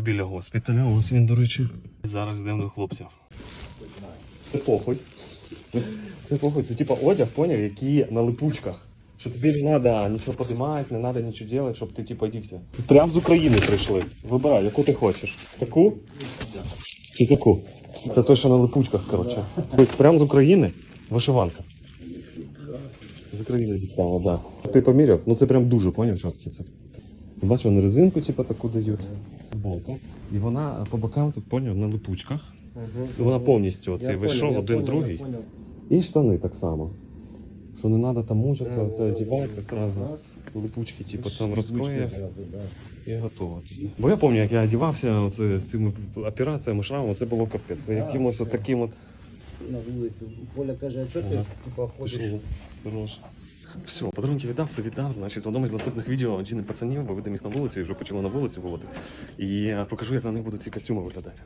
Біля госпіталя, ось він, до речі. Зараз йдемо до хлопців. Це похуй. Це похуй, це типа одяг, поняв, який на липучках. Що тобі не треба нічого подимати, не треба нічого робити, щоб ти типа одівся. Прям з України прийшли. Вибирай, яку ти хочеш. Таку? Чи таку? Це той, що на липучках, коротше. Тобто прям з України вишиванка. З України дістала, так. Да. Ти поміряв? Ну це прям дуже поняв, чіткі це. Бачу, вони резинку, типу, таку дають. Футболка. І вона по бокам тут поняв на липучках. І вона повністю оцей вийшов один другий. І штани так само. Що не треба там мучитися, оце одягати сразу. Липучки, типу, там розклеїв і готово. Бо я пам'ятаю, як я одягався оце, з цими операціями, шрамами, це було капець. Це якимось таким от. на вулиці. Коля каже, а чого ти Ага. типа ходиш? Все, подарунки віддав, все віддав. Значить, в одному з наступних відео один пацанів, бо видим їх на вулиці, вже почали на вулиці виводити. І покажу, як на них будуть ці костюми виглядати.